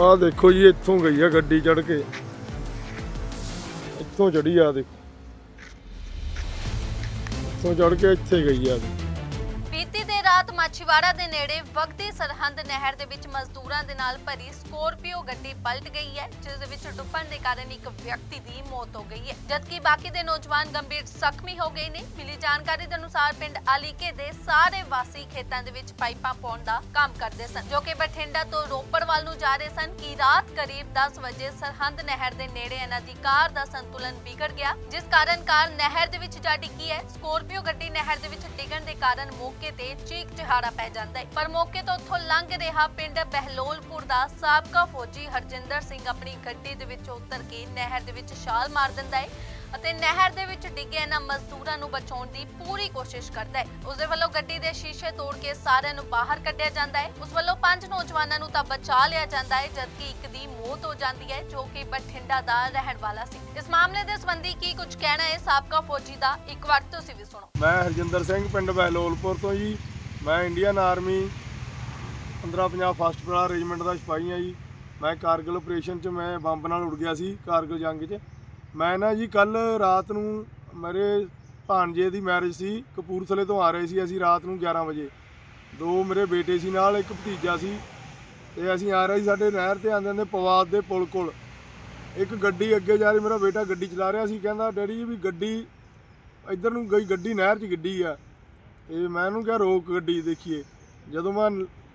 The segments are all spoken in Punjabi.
ਆਹ ਦੇਖੋ ਜੀ, ਇੱਥੋਂ ਗਈ ਆ ਗੱਡੀ ਚੜ ਕੇ ਇੱਥੋਂ ਚੜੀ ਆ ਦੇਖੋ ਇੱਥੋਂ ਚੜ ਕੇ ਇੱਥੇ ਗਈ ਆ ਦੇਖੋ। ਬੀਤੀ ਦੇ ਮਾਛੀਵਾੜਾ ਦੇ ਨੇੜੇ ਵਗਦੀ ਸਰਹੰਦ ਨਹਿਰ ਦੇ ਵਿੱਚ ਮਜ਼ਦੂਰਾਂ ਦੇ ਨਾਲ ਭਰੀ ਸਕੋਰਪੀਓ ਗੱਡੀ ਪਲਟ ਗਈ ਹੈ, ਜਿਸ ਦੇ ਵਿੱਚ ਡੁੱਬਣ ਦੇ ਕਾਰਨ ਇੱਕ ਵਿਅਕਤੀ ਦੀ ਮੌਤ ਹੋ ਗਈ ਹੈ। ਜਦਕਿ ਬਾਕੀ ਦੇ ਨੌਜਵਾਨ ਗੰਭੀਰ ਜ਼ਖਮੀ ਹੋ ਗਏ ਨੇ, ਮਿਲੀ ਜਾਣਕਾਰੀ ਦੇ ਅਨੁਸਾਰ ਪਿੰਡ ਆਲੀਕੇ ਦੇ ਸਾਰੇ ਵਾਸੀ ਖੇਤਾਂ ਦੇ ਵਿੱਚ ਪਾਈਪਾਂ ਪਾਉਣ ਦਾ ਕੰਮ ਕਰਦੇ ਸਨ, ਜੋ ਕਿ ਬਠਿੰਡਾ ਤੋਂ ਰੋਪੜ ਵੱਲ ਨੂੰ ਜਾ ਰਹੇ ਸਨ। ਕਿ ਰਾਤ ਕਰੀਬ 10 ਵਜੇ ਸਰਹੰਦ ਨਹਿਰ ਦੇ ਨੇੜੇ ਇਹਨਾਂ ਦੀ ਕਾਰ ਦਾ ਸੰਤੁਲਨ ਵਿਗੜ ਗਿਆ, ਜਿਸ ਕਾਰਨ ਕਾਰ ਨਹਿਰ ਦੇ ਵਿੱਚ ਜਾ ਡਿੱਗੀ ਹੈ। ਸਕੋਰਪੀਓ ਗੱਡੀ ਨਹਿਰ ਦੇ ਵਿੱਚ ਡਿੱਗਣ ਦੇ ਕਾਰਨ ਮੌਕੇ ਤੇ ਚੀਕ ਚਿਹਾੜਾ ਪੈ ਜਾਂਦਾ ਹੈ। ਪਰ ਮੌਕੇ ਤੋਂ ਉੱਥੋਂ ਲੰਘ ਰਿਹਾ ਪਿੰਡ ਬਹਿਲੋਲਪੁਰ ਦਾ ਸਾਬਕਾ ਫੌਜੀ ਹਰਜਿੰਦਰ ਸਿੰਘ ਆਪਣੀ ਗੱਡੀ ਦੇ ਵਿੱਚ ਉਤਰ ਕੇ ਨਹਿਰ ਦੇ ਵਿੱਚ ਛਾਲ ਮਾਰ ਦਿੰਦਾ ਹੈ ਅਤੇ ਨਹਿਰ ਦੇ ਵਿੱਚ ਡਿੱਗੇ ਇਹਨਾਂ ਮਜ਼ਦੂਰਾਂ ਨੂੰ ਬਚਾਉਣ ਦੀ ਪੂਰੀ ਕੋਸ਼ਿਸ਼ ਕਰਦਾ ਹੈ। ਉਸ ਦੇ ਵੱਲੋਂ ਗੱਡੀ ਦੇ ਸ਼ੀਸ਼ੇ ਤੋੜ ਕੇ ਸਾਰਿਆਂ ਨੂੰ ਬਾਹਰ ਕੱਢਿਆ ਜਾਂਦਾ ਹੈ। ਉਸ ਵੱਲੋਂ ਪੰਜ ਨੌਜਵਾਨਾਂ ਨੂੰ ਤਾਂ ਬਚਾ ਲਿਆ ਜਾਂਦਾ ਹੈ, ਜਦਕਿ ਇੱਕ ਦੀ ਮੌਤ ਹੋ ਜਾਂਦੀ ਹੈ, ਜੋ ਕਿ ਬਠਿੰਡਾ ਦਾ ਰਹਿਣ ਵਾਲਾ ਸੀ। ਇਸ ਮਾਮਲੇ ਦੇ ਸੰਬੰਧੀ ਕੀ ਕੁਝ ਕਹਿਣਾ ਹੈ ਸਾਬਕਾ ਫੌਜੀ ਦਾ? ਇੱਕ ਵਾਰ ਤੁਸੀਂ ਵੀ ਸੁਣੋ। ਮੈਂ ਹਰਜਿੰਦਰ ਸਿੰਘ, ਪਿੰਡ ਬਹਿਲੋਲਪੁਰ ਤੋਂ ਜੀ। ਮੈਂ ਇੰਡੀਅਨ ਆਰਮੀ 1550 ਫਸਟ ਬਰਾ ਰੈਜੀਮੈਂਟ ਦਾ ਸਿਪਾਹੀ ਆ ਜੀ। ਮੈਂ ਕਾਰਗਿਲ ਆਪਰੇਸ਼ਨ 'ਚ ਮੈਂ ਬੰਬ ਨਾਲ ਉੜ ਗਿਆ ਸੀ, ਕਾਰਗਿਲ ਜੰਗ 'ਚ। ਮੈਂ ਨਾ ਜੀ ਕੱਲ ਰਾਤ ਨੂੰ ਮੇਰੇ ਭਾਣਜੇ ਦੀ ਮੈਰਿਜ ਸੀ, ਕਪੂਰਥਲੇ ਤੋਂ ਆ ਰਹੇ ਸੀ ਅਸੀਂ ਰਾਤ ਨੂੰ 11 ਵਜੇ। ਦੋ ਮੇਰੇ ਬੇਟੇ ਸੀ ਨਾਲ, ਇੱਕ ਭਤੀਜਾ ਸੀ। ਤੇ ਅਸੀਂ ਆ ਰਹੇ ਸੀ ਸਾਡੇ ਨਹਿਰ ਤੇ ਆਂਦੇ ਨੇ ਪਵਾਦ ਦੇ ਪੁਲ ਕੋਲ। ਇੱਕ ਗੱਡੀ ਅੱਗੇ ਜਾ ਰਹੀ, ਮੇਰਾ ਬੇਟਾ ਗੱਡੀ ਚਲਾ ਰਿਹਾ ਸੀ, ਕਹਿੰਦਾ, ਡੈਡੀ ਜੀ ਵੀ ਗੱਡੀ, ਇੱਧਰ ਨੂੰ ਗਈ, ਗੱਡੀ ਨਹਿਰ 'ਚ ਗੱਡੀ ਆ। ਤੇ ਮੈਂ ਉਹਨੂੰ ਕਿਹਾ ਰੋਕ ਗੱਡੀ ਦੇਖੀਏ। ਜਦੋਂ ਮੈਂ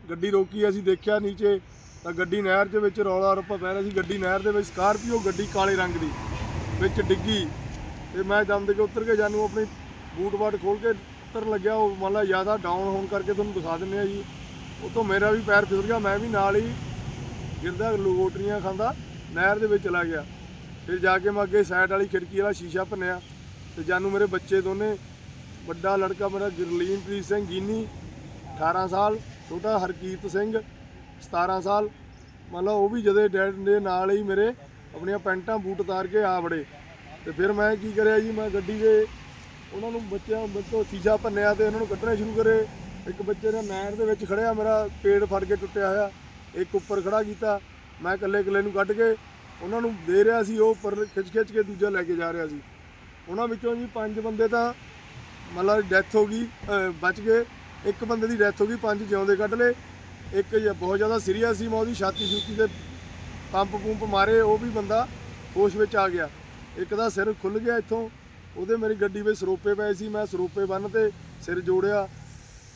ਗੱਡੀ ਰੋਕੀ, ਅਸੀਂ ਦੇਖਿਆ ਨੀਚੇ, ਤਾਂ ਗੱਡੀ ਨਹਿਰ ਦੇ ਵਿੱਚ ਰੌਲਾ ਰੱਪਾ ਪੈ ਰਿਹਾ ਸੀ। ਗੱਡੀ ਨਹਿਰ ਦੇ ਵਿੱਚ ਸਕਾਰਪੀਓ ਗੱਡੀ ਕਾਲੇ ਰੰਗ ਦੀ ਵਿੱਚ ਡਿੱਗੀ। ਤੇ ਮੈਂ ਦਮ ਦੇ ਕੇ ਉਤਰ ਕੇ ਜਾਨੂੰ ਆਪਣੀ ਬੂਟ ਬਾਟ ਖੋਲ ਕੇ ਉੱਤਰ ਲੱਗਿਆ। ਉਹ ਮੰਨ ਲਾ ਜ਼ਿਆਦਾ ਡਾਊਨ ਹੋਣ ਕਰਕੇ ਤੁਹਾਨੂੰ ਦਿਖਾ ਦਿੰਨੇ ਆ ਜੀ। ਉਤੋਂ ਮੇਰਾ ਵੀ ਪੈਰ ਫਿਸਲ ਗਿਆ, ਮੈਂ ਵੀ ਨਾਲ ਹੀ ਗਿਰਦਾ ਲੋਟਰੀਆਂ ਖਾਂਦਾ, ਨਹਿਰ ਦੇ ਵਿੱਚ ਚਲਾ ਗਿਆ। ਫਿਰ ਜਾ ਕੇ ਮੈਂ ਅੱਗੇ ਸਾਈਡ ਵਾਲੀ ਖਿੜਕੀ ਵਾਲਾ ਸ਼ੀਸ਼ਾ ਭੰਨਿਆ ਤੇ ਜਾਨੂੰ ਮੇਰੇ ਬੱਚੇ ਦੋਨੇ ਵੱਡਾ ਲੜਕਾ ਮੇਰਾ ਗੁਰਲੀਨਪ੍ਰੀਤ ਸਿੰਘ ਗੀਨੀ 18 ਸਾਲ, ਛੋਟਾ ਹਰਕੀਰਤ ਸਿੰਘ 17 ਸਾਲ। ਮਤਲਬ ਉਹ ਵੀ ਜਦੇ ਡੈਡ ਦੇ ਨਾਲ ਹੀ ਮੇਰੇ ਆਪਣੀਆਂ ਪੈਂਟਾਂ ਬੂਟ ਉਤਾਰ ਕੇ ਆ ਵੜੇ। ਤੇ ਫਿਰ ਮੈਂ ਕੀ ਕਰਿਆ ਜੀ, ਮੈਂ ਗੱਡੀ ਦੇ ਉਹਨਾਂ ਨੂੰ ਬੱਚਿਆਂ ਵਿੱਚੋਂ ਸ਼ੀਸ਼ਾ ਭੰਨਿਆ ਤੇ ਉਹਨਾਂ ਨੂੰ ਕੱਢਣੇ ਸ਼ੁਰੂ ਕਰੇ। ਇੱਕ ਬੱਚੇ ਨੇ ਨਹਿਰ ਦੇ ਵਿੱਚ ਖੜਿਆ, ਮੇਰਾ ਪੇੜ ਫੜ ਕੇ ਟੁੱਟਿਆ ਹੋਇਆ। ਇੱਕ ਉੱਪਰ ਖੜਾ ਕੀਤਾ, ਮੈਂ ਇਕੱਲੇ ਇਕੱਲੇ ਨੂੰ ਕੱਢ ਕੇ ਉਹਨਾਂ ਨੂੰ ਦੇ ਰਿਹਾ ਸੀ, ਉਹ ਉੱਪਰ ਖਿੱਚ ਖਿੱਚ ਕੇ ਦੂਜਾ ਲੈ ਕੇ ਜਾ ਰਿਹਾ ਸੀ। ਉਹਨਾਂ ਵਿੱਚੋਂ ਜੀ ਪੰਜ ਬੰਦੇ ਤਾਂ ਮਤਲਬ ਡੈਥ ਹੋ ਗਈ, ਅਹ, ਬਚ ਗਏ। ਇੱਕ ਬੰਦੇ ਦੀ ਡੈਥ ਹੋ ਗਈ, ਪੰਜ ਜਿਉਂਦੇ ਕੱਢ ਲਏ। ਇੱਕ ਜ- ਬਹੁਤ ਜ਼ਿਆਦਾ ਸੀਰੀਅਸ ਸੀ, ਮੈਂ ਉਹਦੀ ਛਾਤੀ ਛੂਤੀ ਤੇ ਪੰਪ ਪੰਪ ਮਾਰੇ, ਉਹ ਵੀ ਬੰਦਾ ਹੋਸ਼ ਵਿੱਚ ਆ ਗਿਆ। ਇੱਕ ਦਾ ਸਿਰ ਖੁੱਲ ਗਿਆ ਇੱਥੋਂ। ਉਹਦੇ ਮੇਰੀ ਗੱਡੀ ਵਿੱਚ ਸਰੋਪੇ ਪਏ ਸੀ, ਮੈਂ ਸਰੋਪੇ ਬੰਨ ਤੇ ਸਿਰ ਜੋੜਿਆ।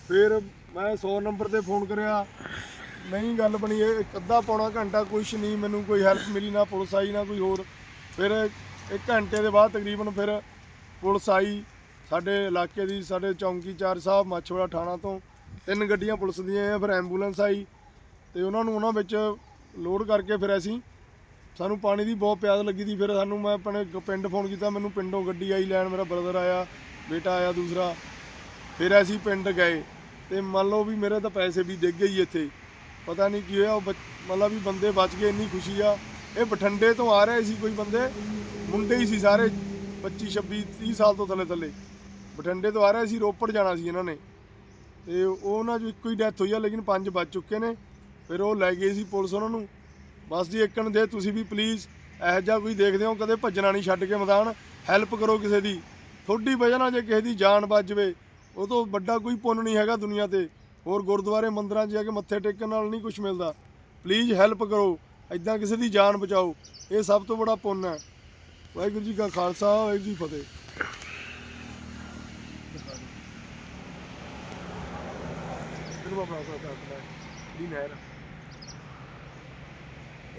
ਫਿਰ ਮੈਂ 100 ਨੰਬਰ ਤੇ ਫੋਨ ਕਰਿਆ, ਨਹੀਂ, ਗੱਲ ਬਣੀ ਇਹ, ਇੱਕ ਅੱਧਾ ਪੌਣਾ ਘੰਟਾ ਕੁਛ ਨਹੀਂ, ਮੈਨੂੰ ਕੋਈ ਹੈਲਪ ਮਿਲੀ ਨਾ ਪੁਲਿਸ ਆਈ, ਨਾ ਕੋਈ ਹੋਰ। ਫਿਰ ਇੱਕ ਘੰਟੇ ਦੇ ਬਾਅਦ ਤਕਰੀਬਨ ਫਿਰ ਪੁਲਿਸ ਆਈ। ਸਾਡੇ ਇਲਾਕੇ ਦੀ ਸਾਡੇ ਚੌਂਕੀਚਾਰ ਸਾਹਿਬ ਮਾਛੋੜਾ ਥਾਣਾ ਤੋਂ ਤਿੰਨ ਗੱਡੀਆਂ ਪੁਲਿਸ ਦੀਆਂ ਆ ਫਿਰ ਐਂਬੂਲੈਂਸ ਆਈ ਤੇ ਉਹਨਾਂ ਨੂੰ ਉਹਨਾਂ ਵਿੱਚ ਲੋਡ ਕਰਕੇ ਫਿਰ ਅਸੀਂ ਸਾਨੂੰ ਪਾਣੀ ਦੀ ਬਹੁਤ ਪਿਆਸ ਲੱਗੀ ਸੀ, ਫਿਰ ਸਾਨੂੰ ਮੈਂ ਆਪਣੇ ਪਿੰਡ ਫੋਨ ਕੀਤਾ, ਮੈਨੂੰ ਪਿੰਡੋਂ ਗੱਡੀ ਆਈ, ਲੈਣ ਮੇਰਾ ਬ੍ਰਦਰ ਆਇਆ, ਬੇਟਾ ਆਇਆ ਦੂਸਰਾ, ਫਿਰ ਅਸੀਂ ਪਿੰਡ ਗਏ ਤੇ ਮੰਨ ਲਓ ਵੀ ਮੇਰੇ ਤਾਂ ਪੈਸੇ ਵੀ ਡਿੱਗ ਗਏ ਹੀ ਇੱਥੇ, ਪਤਾ ਨਹੀਂ ਕੀ ਹੋਇਆ, ਉਹ ਬੱਚ- ਮਤਲਬ ਵੀ ਬੰਦੇ ਬਚ ਗਏ, ਇੰਨੀ ਖੁਸ਼ੀ ਆ, ਇਹ ਬਠੰਡੇ ਤੋਂ ਆ ਰਹੇ ਸੀ ਕੋਈ ਬੰਦੇ, ਮੁੰਡੇ ਹੀ ਸੀ ਸਾਰੇ 25 26 30 ਸਾਲ ਤੋਂ ਥੱਲੇ ਥੱਲੇ। ਬਠਿੰਡੇ ਤੋਂ ਆ ਰਹੇ ਸੀ, ਰੋਪੜ ਜਾਣਾ ਸੀ ਇਹਨਾਂ ਨੇ। ਤੇ ਉਹ ਉਹਨਾਂ ਚੋਂ ਇੱਕੋ ਹੀ ਡੈਥ ਹੋਈ ਆ, ਲੇਕਿਨ ਪੰਜ ਬਚ ਚੁੱਕੇ ਨੇ। ਫਿਰ ਉਹ ਲੈ ਗਏ ਸੀ ਪੁਲਿਸ ਉਹਨਾਂ ਨੂੰ। ਬਸ ਜੀ ਇੱਕਣ ਦੇ, ਤੁਸੀਂ ਵੀ ਪਲੀਜ਼ ਇਹੋ ਜਿਹਾ ਕੋਈ ਦੇਖਦੇ ਹੋ, ਕਦੇ ਭੱਜਣਾ ਨਹੀਂ ਛੱਡ ਕੇ ਮੈਦਾਨ। ਹੈਲਪ ਕਰੋ ਕਿਸੇ ਦੀ। ਥੋੜੀ ਵਜ੍ਹਾ ਨਾਲ ਜੇ ਕਿਸੇ ਦੀ ਜਾਨ ਬਚ ਜਵੇ, ਉਹ ਤੋਂ ਵੱਡਾ ਕੋਈ ਪੁੰਨ ਨਹੀਂ ਹੈਗਾ ਦੁਨੀਆ ਤੇ। ਹੋਰ ਗੁਰਦੁਆਰੇ ਮੰਦਰਾਂ 'ਚ ਜਾ ਕੇ ਮੱਥੇ ਟੇਕਣ ਨਾਲ ਨਹੀਂ ਕੁਝ ਮਿਲਦਾ। ਪਲੀਜ਼ ਹੈਲਪ ਕਰੋ। ਐਦਾਂ ਕਿਸੇ ਦੀ ਜਾਨ ਬਚਾਓ। ਇਹ ਸਭ ਤੋਂ ਬੜਾ ਪੁੰਨ ਹੈ। ਵਾਹਿਗੁਰੂ ਜੀ ਕਾ ਖਾਲਸਾ, ਵਾਹਿਗੁਰੂ ਜੀ ਫਤਿਹ। ਇਹਨੂੰ ਆਪਣਾ ਆਪਣਾ ਆਪਣਾ ਦੀ ਨਹਿਰ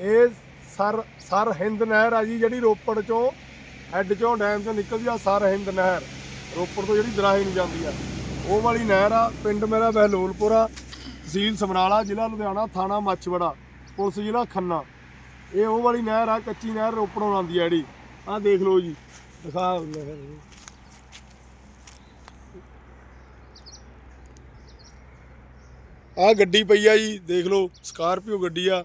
ਇਹ ਸਰ ਸਰ ਹਿੰਦ ਨਹਿਰ ਆ ਜੀ ਜਿਹੜੀ ਰੋਪੜ ਚੋਂ ਹੈੱਡ ਚੋਂ ਡੈਮ ਚੋਂ ਨਿਕਲਦੀ ਆ ਸਰ ਹਿੰਦ ਨਹਿਰ ਰੋਪੜ ਤੋਂ ਜਿਹੜੀ ਦਰਾਹੇ ਨੂੰ ਜਾਂਦੀ ਆ ਉਹ ਵਾਲੀ ਨਹਿਰ ਆ ਪਿੰਡ ਮੇਰਾ ਬਹਿਲੋਲਪੁਰ ਆ ਤਹਿਸੀਲ ਸਮਰਾਲਾ ਜ਼ਿਲ੍ਹਾ ਲੁਧਿਆਣਾ ਥਾਣਾ ਮੱਛਵੜਾ ਪੁਲਿਸ ਜ਼ਿਲ੍ਹਾ ਖੰਨਾ ਇਹ ਉਹ ਵਾਲੀ ਨਹਿਰ ਆ ਕੱਚੀ ਨਹਿਰ ਰੋਪੜੋਂ ਆਉਂਦੀ ਆ ਜਿਹੜੀ ਆ ਦੇਖ ਲਓ ਜੀ ਦਿਖਾ ਆ ਗੱਡੀ ਪਈ ਆ ਜੀ ਦੇਖ ਲਓ ਸਕਾਰਪੀਓ ਗੱਡੀ ਆ।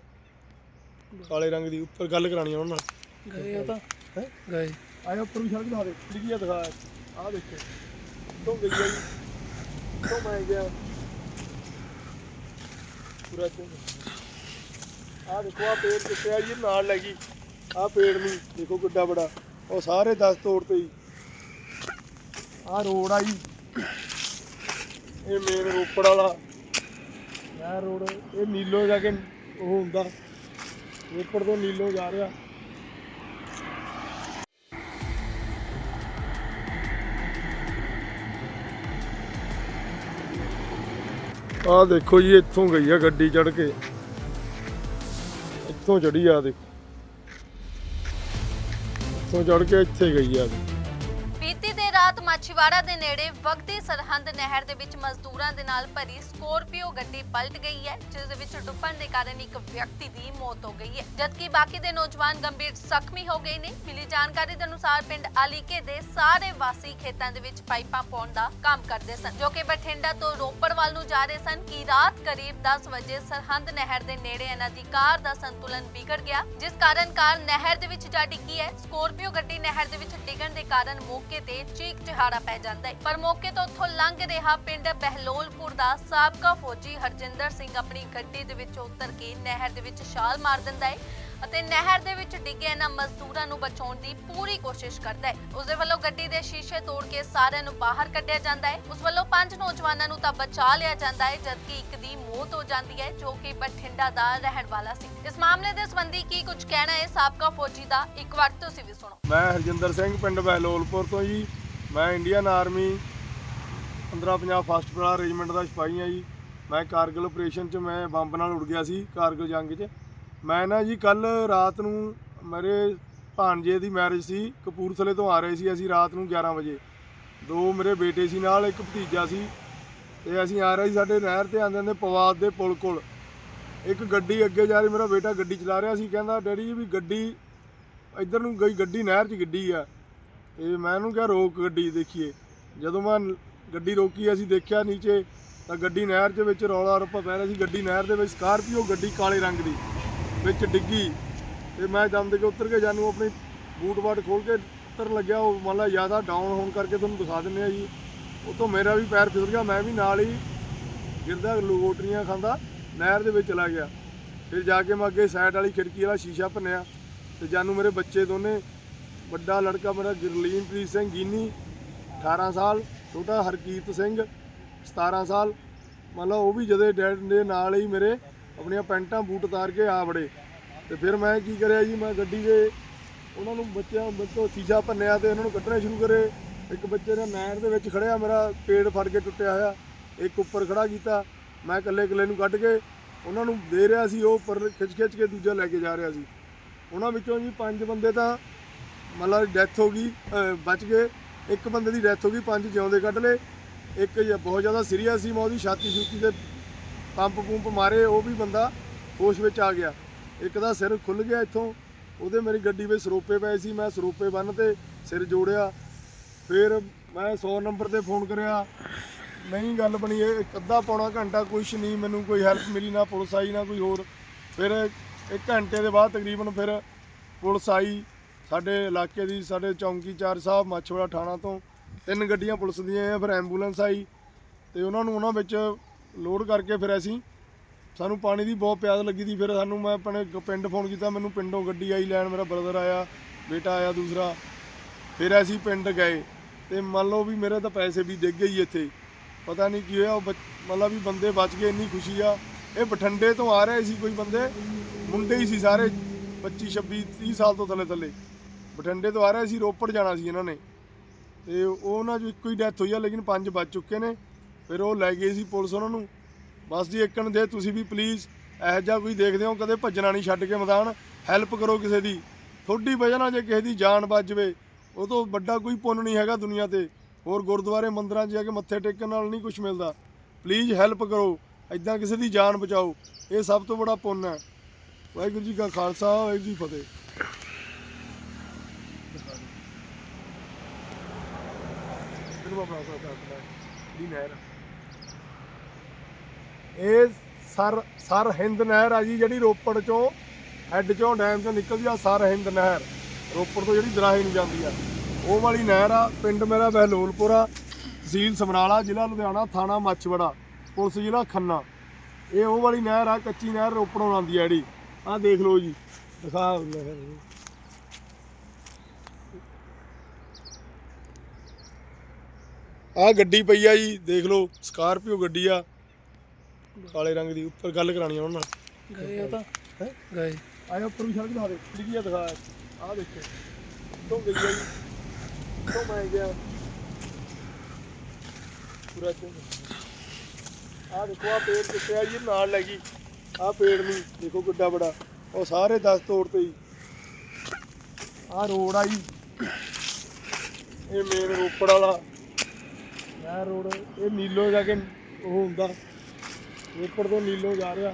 ਕਾਲੇ ਰੰਗ ਦੀ ਉੱਪਰ ਗੱਲ ਕਰਾਣੀ ਆ ਉਹਨਾਂ ਨਾਲ। ਗਏ ਉਹ ਤਾਂ। ਹੈਂ? ਗਏ। ਆਇਆ ਉੱਪਰ ਵੀ ਸੜਕ ਦਿਖਾ ਦੇ ਡਿੱਗੀ ਆ ਦਿਖਾ। ਆ ਦੇਖੋ ਤੋਂ ਗਈ ਆ ਜੀ? ਤੋਂ ਮੈਂ ਗਿਆ? ਪੂਰਾ ਤੋਂ ਆਹ ਦੇਖੋ ਆ ਪੇੜ ਟੁੱਟਿਆ ਜੀ ਨਾਲ ਲੈ ਗਈ। ਆਹ ਪੇੜ ਨੂੰ ਦੇਖੋ ਕਿੱਡਾ ਬੜਾ ਉਹ ਸਾਰੇ ਦਸ ਤੋੜ ਤੇ ਜੀ। ਆਹ ਰੋਡ ਆ ਜੀ। ਇਹ ਮੇਨ ਰੋਪੜ ਵਾਲਾ। ਇਹ ਰੋਡ, ਇਹ ਨੀਲੋ ਜਾ ਕੇ ਉਹ ਹੁੰਦਾ। ਰੋਪੜ ਤੋਂ ਨੀਲੋ ਜਾ ਰਿਹਾ। ਆਹ ਦੇਖੋ ਜੀ, ਇੱਥੋਂ ਗਈ ਆ ਗੱਡੀ ਚੜ ਕੇ। ਇੱਥੋਂ ਚੜੀ ਆ ਦੇਖੋ। ਇੱਥੋਂ ਚੜ ਕੇ ਇੱਥੇ ਗਈ ਆ। ਮਾਛੀਵਾੜਾ ਦੇ ਨੇੜੇ ਵਗਦੀ ਸਰਹੰਦ ਨਹਿਰ ਦੇ ਵਿੱਚ ਮਜ਼ਦੂਰਾਂ ਦੇ ਨਾਲ ਭਰੀ ਸਕੋਰਪੀਓ ਗੱਡੀ ਪਲਟ ਗਈ ਹੈ, ਜਿਸ ਦੇ ਵਿੱਚ ਡੁੱਬਣ ਦੇ ਕਾਰਨ ਇੱਕ ਵਿਅਕਤੀ ਦੀ ਮੌਤ ਹੋ ਗਈ ਹੈ। ਜਦਕਿ ਬਾਕੀ ਦੇ ਨੌਜਵਾਨ ਗੰਭੀਰ ਜ਼ਖਮੀ ਹੋ ਗਏ ਨੇ, ਮਿਲੀ ਜਾਣਕਾਰੀ ਦੇ ਅਨੁਸਾਰ ਪਿੰਡ ਆਲੀਕੇ ਦੇ ਸਾਰੇ ਵਾਸੀ ਖੇਤਾਂ ਦੇ ਵਿੱਚ ਪਾਈਪਾਂ ਪਾਉਣ ਦਾ ਕੰਮ ਕਰਦੇ ਸਨ, ਜੋ ਕਿ ਬਠਿੰਡਾ ਤੋਂ ਰੋਪੜ ਵੱਲ ਨੂੰ ਜਾ ਰਹੇ ਸਨ, ਕਿ ਰਾਤ ਕਰੀਬ 10 ਵਜੇ ਸਰਹੰਦ ਨਹਿਰ ਦੇ ਨੇੜੇ ਇਹਨਾਂ ਦੀ ਕਾਰ ਦਾ ਸੰਤੁਲਨ ਵਿਗੜ ਗਿਆ, ਜਿਸ ਕਾਰਨ ਕਾਰ ਨਹਿਰ ਦੇ ਵਿੱਚ ਜਾ ਡਿੱਗੀ ਹੈ। ਸਕੋਰਪੀਓ ਗੱਡੀ ਨਹਿਰ ਦੇ ਵਿੱਚ ਡਿੱਗਣ ਦੇ ਕਾਰਨ ਮੌਕੇ ਤੇ ਚੀਕ ਚਿਹਾੜਾ ਪੈ ਜਾਂਦਾ ਹੈ। ਪਰ ਮੌਕੇ ਤੋਂ ਉੱਥੋਂ ਲੰਘ ਰਿਹਾ ਪਿੰਡ ਬਹਿਲੋਲਪੁਰ ਦਾ ਸਾਬਕਾ ਫੌਜੀ ਹਰਜਿੰਦਰ ਸਿੰਘ ਆਪਣੀ ਗੱਡੀ ਦੇ ਵਿੱਚ ਉਤਰ ਕੇ ਨਹਿਰ ਦੇ ਵਿੱਚ ਛਾਲ ਮਾਰ ਦਿੰਦਾ ਹੈ ਅਤੇ ਨਹਿਰ ਦੇ ਵਿੱਚ ਡਿੱਗੇ ਇਹਨਾਂ ਮਜ਼ਦੂਰਾਂ ਨੂੰ ਬਚਾਉਣ ਦੀ ਪੂਰੀ ਕੋਸ਼ਿਸ਼ ਕਰਦਾ ਹੈ। ਉਸ ਦੇ ਵੱਲੋਂ ਗੱਡੀ ਦੇ ਸ਼ੀਸ਼ੇ ਤੋੜ ਕੇ ਸਾਰਿਆਂ ਨੂੰ ਬਾਹਰ ਕੱਢਿਆ ਜਾਂਦਾ ਹੈ। ਉਸ ਵੱਲੋਂ ਪੰਜ ਨੌਜਵਾਨਾਂ ਨੂੰ ਤਾਂ ਬਚਾ ਲਿਆ ਜਾਂਦਾ ਹੈ, ਜਦਕਿ ਇੱਕ ਦੀ ਮੌਤ ਹੋ ਜਾਂਦੀ ਹੈ, ਜੋ ਕਿ ਬਠਿੰਡਾ ਦਾ ਰਹਿਣ ਵਾਲਾ ਸੀ। ਇਸ ਮਾਮਲੇ ਦੇ ਸੰਬੰਧੀ ਕੀ ਕੁਝ ਕਹਿਣਾ ਹੈ? ਸਾਬਕਾ ਫੌਜੀ ਦਾ ਇੱਕ ਵਾਰ ਤੁਸੀਂ ਵੀ ਸੁਣੋ। ਮੈਂ ਹਰਜਿੰਦਰ ਸਿੰਘ, ਪਿੰਡ ਬਹਿਲੋਲਪੁਰ ਤੋਂ ਜੀ। ਮੈਂ ਇੰਡੀਅਨ ਆਰਮੀ 1550 ਫਸਟ ਪੜਾ ਰੈਜੀਮੈਂਟ ਦਾ ਸਿਪਾਹੀ ਆ ਜੀ। ਮੈਂ ਕਾਰਗਿਲ ਆਪਰੇਸ਼ਨ 'ਚ ਮੈਂ ਬੰਬ ਨਾਲ ਉੜ ਗਿਆ ਸੀ, ਕਾਰਗਿਲ ਜੰਗ 'ਚ। ਮੈਂ ਨਾ ਜੀ ਕੱਲ ਰਾਤ ਨੂੰ ਮੇਰੇ ਭਾਣਜੇ ਦੀ ਮੈਰਿਜ ਸੀ, ਕਪੂਰਥਲੇ ਤੋਂ ਆ ਰਹੇ ਸੀ ਅਸੀਂ ਰਾਤ ਨੂੰ 11 ਵਜੇ। ਦੋ ਮੇਰੇ ਬੇਟੇ ਸੀ ਨਾਲ, ਇੱਕ ਭਤੀਜਾ ਸੀ। ਤੇ ਅਸੀਂ ਆ ਰਹੇ ਸੀ ਸਾਡੇ ਨਹਿਰ ਤੇ, ਆਂਦੇ ਨੇ ਪਵਾਦ ਦੇ ਪੁਲ ਕੋਲ। ਇੱਕ ਗੱਡੀ ਅੱਗੇ ਜਾ ਰਹੀ, ਮੇਰਾ ਬੇਟਾ ਗੱਡੀ ਚਲਾ ਰਿਹਾ ਸੀ, ਕਹਿੰਦਾ, ਡੈਡੀ ਜੀ ਵੀ ਗੱਡੀ, ਇੱਧਰ ਨੂੰ ਗਈ, ਗੱਡੀ ਨਹਿਰ 'ਚ ਗੱਡੀ ਆ। ਤੇ ਮੈਂ ਉਹਨੂੰ ਕਿਹਾ ਰੋਕ ਗੱਡੀ ਦੇਖੀਏ। ਜਦੋਂ ਮੈਂ ਗੱਡੀ ਰੋਕੀ, ਅਸੀਂ ਦੇਖਿਆ ਨੀਚੇ, ਤਾਂ ਗੱਡੀ ਨਹਿਰ ਦੇ ਵਿੱਚ ਰੌਲਾ ਰੱਪਾ ਪੈ ਰਿਹਾ ਸੀ। ਗੱਡੀ ਨਹਿਰ ਦੇ ਵਿੱਚ ਸਕਾਰਪੀਓ ਗੱਡੀ ਕਾਲੇ ਰੰਗ ਦੀ, ਵਿੱਚ ਡਿੱਗੀ। ਤੇ ਮੈਂ ਜੰਮ ਦੇ ਕੇ ਉਤਰ ਕੇ ਜਾਨੂੰ ਆਪਣੀ ਬੂਟ ਬਾਟ ਖੋਲ ਕੇ ਉਤਰਨ ਲੱਗਿਆ। ਉਹ ਮੰਨ ਲਾ ਜ਼ਿਆਦਾ ਡਾਊਨ ਹੋਣ ਕਰਕੇ ਤੁਹਾਨੂੰ ਦਿਖਾ ਦਿੰਨੇ ਆ ਜੀ। ਉਹ ਮੇਰਾ ਵੀ ਪੈਰ ਫਿਸਲ ਗਿਆ, ਮੈਂ ਵੀ ਨਾਲ ਹੀ ਗਿਰਦਾ, ਲੋਟਰੀਆਂ ਖਾਂਦਾ, ਨਹਿਰ ਦੇ ਵਿੱਚ ਚਲਾ ਗਿਆ। ਫਿਰ ਜਾ ਕੇ ਮੈਂ ਅੱਗੇ ਸਾਈਡ ਵਾਲੀ ਖਿੜਕੀ ਵਾਲਾ ਸ਼ੀਸ਼ਾ ਭੰਨਿਆ ਤੇ ਜਾਨੂੰ ਮੇਰੇ ਬੱਚੇ ਦੋਨੇ ਵੱਡਾ ਲੜਕਾ ਮੇਰਾ ਗੁਰਲੀਨਪ੍ਰੀਤ ਸਿੰਘ ਗੀਨੀ 18 ਸਾਲ, ਛੋਟਾ ਹਰਕੀਰਤ ਸਿੰਘ 17 ਸਾਲ। ਮਤਲਬ ਉਹ ਵੀ ਜਦੇ ਡੈਡ ਦੇ ਨਾਲ ਹੀ ਮੇਰੇ ਆਪਣੀਆਂ ਪੈਂਟਾਂ ਬੂਟ ਉਤਾਰ ਕੇ ਆ ਵੜੇ। ਤੇ ਫਿਰ ਮੈਂ ਕੀ ਕਰਿਆ ਜੀ? ਮੈਂ ਗੱਡੀ ਦੇ ਉਹਨਾਂ ਨੂੰ ਬੱਚਿਆਂ ਬੱਚੋ ਸ਼ੀਸ਼ਾ ਭੰਨਿਆ ਤੇ ਉਹਨਾਂ ਨੂੰ ਕੱਢਣੇ ਸ਼ੁਰੂ ਕਰੇ। ਇੱਕ ਬੱਚੇ ਨੇ ਨਹਿਰ ਦੇ ਵਿੱਚ ਖੜਿਆ, ਮੇਰਾ ਪੇੜ ਫੜ ਕੇ ਟੁੱਟਿਆ ਹੋਇਆ। ਇੱਕ ਉੱਪਰ ਖੜਾ ਕੀਤਾ। ਮੈਂ ਇਕੱਲੇ ਇਕੱਲੇ ਨੂੰ ਕੱਢ ਕੇ ਉਹਨਾਂ ਨੂੰ ਦੇ ਰਿਹਾ ਸੀ। ਉਹ ਉੱਪਰ ਖਿੱਚ ਖਿੱਚ ਕੇ ਦੂਜਾ ਲੈ ਕੇ ਜਾ ਰਿਹਾ ਸੀ। ਉਹਨਾਂ ਵਿੱਚੋਂ ਜੀ ਪੰਜ ਬੰਦੇ ਤਾਂ ਮਤਲਬ ਡੈਥ ਹੋ ਗਈ, ਅਹ, ਬਚ ਗਏ। ਇੱਕ ਬੰਦੇ ਦੀ ਡੈਥ ਹੋ ਗਈ, ਪੰਜ ਜਿਉਂਦੇ ਕੱਢ ਲਏ। ਇੱਕ ਜ ਬਹੁਤ ਜ਼ਿਆਦਾ ਸੀਰੀਅਸ ਸੀ ਮੈਂ ਉਹਦੀ ਛਾਤੀ ਛੂਤੀ ਤੇ ਪੰਪ ਪੰਪ ਮਾਰੇ, ਉਹ ਵੀ ਬੰਦਾ ਹੋਸ਼ ਵਿੱਚ ਆ ਗਿਆ। ਇੱਕ ਦਾ ਸਿਰ ਖੁੱਲ ਗਿਆ ਇੱਥੋਂ। ਉਹਦੇ ਮੇਰੀ ਗੱਡੀ ਵਿੱਚ ਸਰੋਪੇ ਪਏ ਸੀ, ਮੈਂ ਸਰੋਪੇ ਬੰਨ ਤੇ ਸਿਰ ਜੋੜਿਆ। ਫਿਰ ਮੈਂ 100 ਨੰਬਰ ਤੇ ਫੋਨ ਕਰਿਆ, ਨਹੀਂ, ਗੱਲ ਬਣੀ ਇਹ, ਇੱਕ ਅੱਧਾ ਪੌਣਾ ਘੰਟਾ ਕੁਛ ਨਹੀਂ, ਮੈਨੂੰ ਕੋਈ ਹੈਲਪ ਮਿਲੀ ਨਾ ਪੁਲਿਸ ਆਈ ਨਾ ਕੋਈ ਹੋਰ। ਫਿਰ ਇੱਕ ਘੰਟੇ ਦੇ ਬਾਅਦ ਤਕਰੀਬਨ ਫਿਰ ਪੁਲਿਸ ਆਈ। ਸਾਡੇ ਇਲਾਕੇ ਦੀ ਸਾਡੇ ਚੌਂਕੀਚਾਰ ਸਾਹਿਬ ਮਾਛੋੜਾ ਥਾਣਾ ਤੋਂ ਤਿੰਨ ਗੱਡੀਆਂ ਪੁਲਿਸ ਦੀਆਂ ਆਈਆਂ, ਫਿਰ ਐਂਬੂਲੈਂਸ ਆਈ ਤੇ ਉਹਨਾਂ ਨੂੰ ਉਹਨਾਂ ਵਿੱਚ ਲੋਡ ਕਰਕੇ ਫਿਰ ਅਸੀਂ ਸਾਨੂੰ ਪਾਣੀ ਦੀ ਬਹੁਤ ਪਿਆਸ ਲੱਗੀ ਸੀ, ਫਿਰ ਸਾਨੂੰ ਮੈਂ ਆਪਣੇ ਪਿੰਡ ਫੋਨ ਕੀਤਾ, ਮੈਨੂੰ ਪਿੰਡੋਂ ਗੱਡੀ ਆਈ, ਲੈਣ ਮੇਰਾ ਬ੍ਰਦਰ ਆਇਆ, ਬੇਟਾ ਆਇਆ ਦੂਸਰਾ, ਫਿਰ ਅਸੀਂ ਪਿੰਡ ਗਏ ਤੇ ਮੰਨ ਲਓ ਵੀ ਮੇਰੇ ਤਾਂ ਪੈਸੇ ਵੀ ਡਿੱਗ ਗਏ ਹੀ ਇੱਥੇ, ਪਤਾ ਨਹੀਂ ਕੀ ਹੋਇਆ, ਉਹ ਬੱਚ- ਮਤਲਬ ਵੀ ਬੰਦੇ ਬਚ ਗਏ, ਇੰਨੀ ਖੁਸ਼ੀ ਆ, ਇਹ ਬਠੰਡੇ ਤੋਂ ਆ ਰਹੇ ਸੀ ਕੋਈ ਬੰਦੇ, ਮੁੰਡੇ ਹੀ ਸੀ ਸਾਰੇ 25 26 30 ਸਾਲ ਤੋਂ ਥੱਲੇ ਥੱਲੇ। ਬਠਿੰਡੇ ਤੋਂ ਆ ਰਹੇ ਸੀ, ਰੋਪੜ ਜਾਣਾ ਸੀ ਇਹਨਾਂ ਨੇ। ਤੇ ਉਹਨਾਂ 'ਚੋਂ ਇੱਕੋ ਹੀ ਡੈਥ ਹੋਈ ਆ, ਲੇਕਿਨ ਪੰਜ ਬਚ ਚੁੱਕੇ ਨੇ। ਫਿਰ ਉਹ ਲੈ ਗਏ ਸੀ ਪੁਲਿਸ ਉਹਨਾਂ ਨੂੰ। ਬਸ ਜੀ ਇੱਕਣ ਦੇ ਤੁਸੀਂ ਵੀ ਪਲੀਜ਼ ਇਹੋ ਜਿਹਾ ਕੋਈ ਦੇਖਦੇ ਹੋ, ਕਦੇ ਭੱਜਣਾ ਨਹੀਂ ਛੱਡ ਕੇ ਮੈਦਾਨ। ਹੈਲਪ ਕਰੋ ਕਿਸੇ ਦੀ। ਥੋੜੀ ਵਜ੍ਹਾ ਨਾਲ ਜੇ ਕਿਸੇ ਦੀ ਜਾਨ ਬਚ ਜਵੇ, ਉਹ ਤੋਂ ਵੱਡਾ ਕੋਈ ਪੁੰਨ ਨਹੀਂ ਹੈਗਾ ਦੁਨੀਆ ਤੇ। ਹੋਰ ਗੁਰਦੁਆਰੇ ਮੰਦਰਾਂ 'ਚ ਜਾ ਕੇ ਮੱਥੇ ਟੇਕਣ ਨਾਲ ਨਹੀਂ ਕੁਝ ਮਿਲਦਾ। ਪਲੀਜ਼ ਹੈਲਪ ਕਰੋ। ਐਦਾਂ ਕਿਸੇ ਦੀ ਜਾਨ ਬਚਾਓ। ਇਹ ਸਭ ਤੋਂ ਬੜਾ ਪੁੰਨ ਹੈ। ਵਾਹਿਗੁਰੂ ਜੀ ਕਾ ਖਾਲਸਾ, ਵਾਹਿਗੁਰੂ ਜੀ ਫਤਿਹ। ਇਹਨੂੰ ਆਪਣਾ ਆਪਣਾ ਆਪਣਾ ਦੀ ਨਹਿਰ ਇਹ ਸਰ ਸਰ ਹਿੰਦ ਨਹਿਰ ਆ ਜੀ, ਜਿਹੜੀ ਰੋਪੜ ਚੋਂ, ਹੈੱਡ ਚੋਂ ਡੈਮ ਚੋਂ ਨਿਕਲਦੀ ਆ ਸਰ ਹਿੰਦ ਨਹਿਰ। ਰੋਪੜ ਤੋਂ ਜਿਹੜੀ ਦਰਾਹੇ ਨੂੰ ਜਾਂਦੀ ਆ। ਉਹ ਵਾਲੀ ਨਹਿਰ ਆ, ਪਿੰਡ ਮੇਰਾ ਬਹਿਲੋਲਪੁਰ ਆ, ਤਹਿਸੀਲ ਸਮਰਾਲਾ, ਜ਼ਿਲ੍ਹਾ ਲੁਧਿਆਣਾ, ਥਾਣਾ ਮੱਛਵੜਾ, ਪੁਲਿਸ ਜ਼ਿਲ੍ਹਾ ਖੰਨਾ। ਇਹ ਉਹ ਵਾਲੀ ਨਹਿਰ ਆ, ਕੱਚੀ ਨਹਿਰ ਰੋਪੜੋਂ ਆਉਂਦੀ ਆ ਜਿਹੜੀ। ਆਹ ਦੇਖ ਲਓ ਜੀ, ਦਿਖਾ। ਆਹ ਗੱਡੀ ਪਈ ਆ ਜੀ ਦੇਖ ਲਓ ਸਕਾਰਪੀਓ ਗੱਡੀ ਆ। ਕਾਲੇ ਰੰਗ ਦੀ ਉੱਪਰ ਗੱਲ ਕਰਾਣੀ ਆ ਉਹਨਾਂ ਨਾਲ। ਗਏ ਉਹ ਤਾਂ। ਹੈ? ਗਏ। ਆਇਆ ਉੱਪਰ ਵੀ ਸੜਕ ਦਿਖਾ ਦੇ ਆ ਦਿਖਾ। ਤੋਂ ਗਈ ਆ ਜੀ। ਤੋਂ ਮੈਂ ਗਿਆ। ਪੂਰਾ ਤੋਂ ਆਹ ਦੇਖੋ ਆ ਪੇੜ ਕਿੱਥੇ ਆ ਜੀ ਨਾਲ ਲੈ ਗਈ। ਆਹ ਪੇੜ ਨੂੰ ਦੇਖੋ ਕਿੱਡਾ ਬੜਾ ਉਹ ਸਾਰੇ 10 ਤੋੜ ਤੇ ਜੀ। ਆਹ ਰੋਡ ਆ ਜੀ। ਇਹ ਮੇਨ ਰੋਪੜ ਵਾਲਾ। ਇਹ ਰੋਡ ਇਹ ਨੀਲੋ ਜਾ ਕੇ ਉਹ ਹੁੰਦਾ। ਰੋਪੜ ਤੋਂ ਨੀਲੋ ਜਾ ਰਿਹਾ।